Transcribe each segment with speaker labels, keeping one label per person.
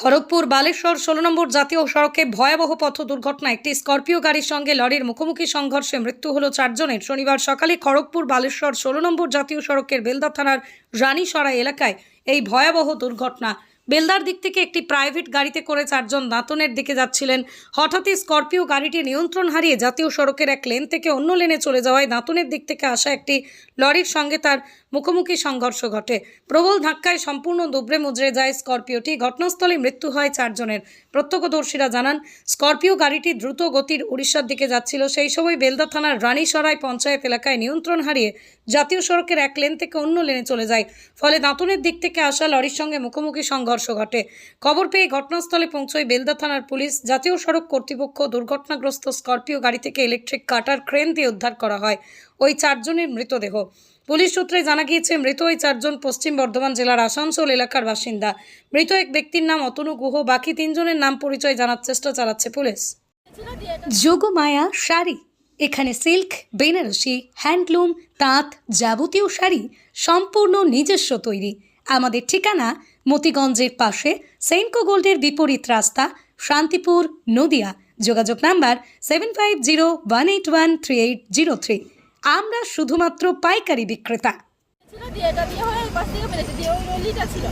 Speaker 1: খড়গপুর বালেশ্বর ষোলো নম্বর জাতীয় সড়কে ভয়াবহ পথ দুর্ঘটনা একটি স্করপিও গাড়ির সঙ্গে লরির মুখোমুখি সংঘর্ষে মৃত্যু হল চারজনের। শনিবার সকালে খড়গপুর বালেশ্বর ষোলো নম্বর জাতীয় সড়কের বেলদা থানার রানীসরা এলাকায় এই ভয়াবহ দুর্ঘটনা। বেলদার দিক থেকে একটি প্রাইভেট গাড়িতে করে চারজন দাঁতনের দিকে যাচ্ছিলেন। হঠাৎই স্করপিও গাড়িটি নিয়ন্ত্রণ হারিয়ে জাতীয় সড়কের এক লেন থেকে অন্য লেনে চলে যাওয়ায় দাঁতনের দিক থেকে আসা একটি লরির সঙ্গে তার মুখোমুখি সংঘর্ষ ঘটে। প্রবল ধাক্কায় সম্পূর্ণ দুবড়ে মুজড়ে যায় স্করপিওটি। ঘটনাস্থলে মৃত্যু হয় চারজনের। প্রত্যক্ষদর্শীরা জানান, স্করপিও গাড়িটি দ্রুত গতির উড়িষ্যার দিকে যাচ্ছিল। সেই সময় বেলদা থানার রানীসরাই পঞ্চায়েত এলাকায় নিয়ন্ত্রণ হারিয়ে জাতীয় সড়কের এক লেন থেকে অন্য লেনে চলে যায়। ফলে দাঁতনের দিক থেকে আসা লরির সঙ্গে মুখোমুখি সংঘর্ষ ঘটে। খবর পেয়ে ঘটনাস্থলে পৌঁছয় বেলদা থানার পুলিশ। জাতীয় সড়ক কর্তৃপক্ষ দুর্ঘটনাগ্রস্ত স্করপিও গাড়ি থেকে ইলেকট্রিক কাটার ক্রেন দিয়ে উদ্ধার করা হয়। ওই চারজনের মৃতদেহ। পুলিশ সূত্রে জানা গিয়েছে, মৃত ওই চারজন পশ্চিম বর্ধমান জেলার আসানসোল এলাকার বাসিন্দা। মৃত এক ব্যক্তির নাম অতনু গুহ, বাকি তিনজনের নাম পরিচয় জানার চেষ্টা চালাচ্ছে পুলিশ। যোগমায়া শাড়ি, এখানে সিল্ক, বেনারসি, হ্যান্ডলুম, তাঁত যাবতীয় শাড়ি সম্পূর্ণ নিজস্ব তৈরি। আমাদের ঠিকানা মতিগঞ্জের পাশে সেন্টকো গোল্ডের বিপরীত রাস্তা, শান্তিপুর, নদিয়া। যোগাযোগ number seven five zero one eight one three eight zero three. আমরা শুধুমাত্র পাইকারি বিক্রেতা।
Speaker 2: দিয়ে এটা দিয়ে হয়ে পাশ থেকে মেরেছে দিয়ে ওই রলিটা ছিল।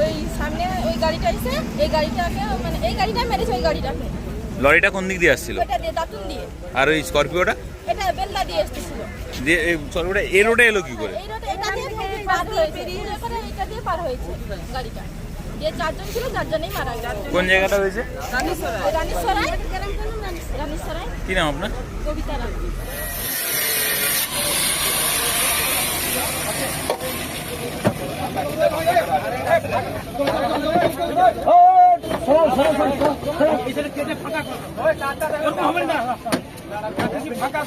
Speaker 2: ওই সামনে ওই গাড়িটা এসে এই গাড়িটাকে মানে এই গাড়িটা মেরেছে ওই গাড়িটাকে
Speaker 3: লরিটা কোন দিক দিয়ে আসছিল?
Speaker 2: দিয়ে দাতুন দিয়ে।
Speaker 3: আর ওই স্করপিওটা?
Speaker 2: এটা বেল্লা দিয়ে এসেছিল।
Speaker 3: দিয়ে এই স্করপিওটা এ রোডে এলো কি করে?
Speaker 2: এই রোডে এটা দিয়ে পার হয়েছে। ঘুরে এটা দিয়ে পার হয়েছে গাড়িটা। দিয়ে চারজন ছিল চারজনেই মারা গেছে
Speaker 3: কোন জায়গাটা হয়েছে?
Speaker 2: রানীসরাই। রানীসরাই।
Speaker 3: কি নাম আপনার?
Speaker 2: কবিতা
Speaker 4: ফাঁকা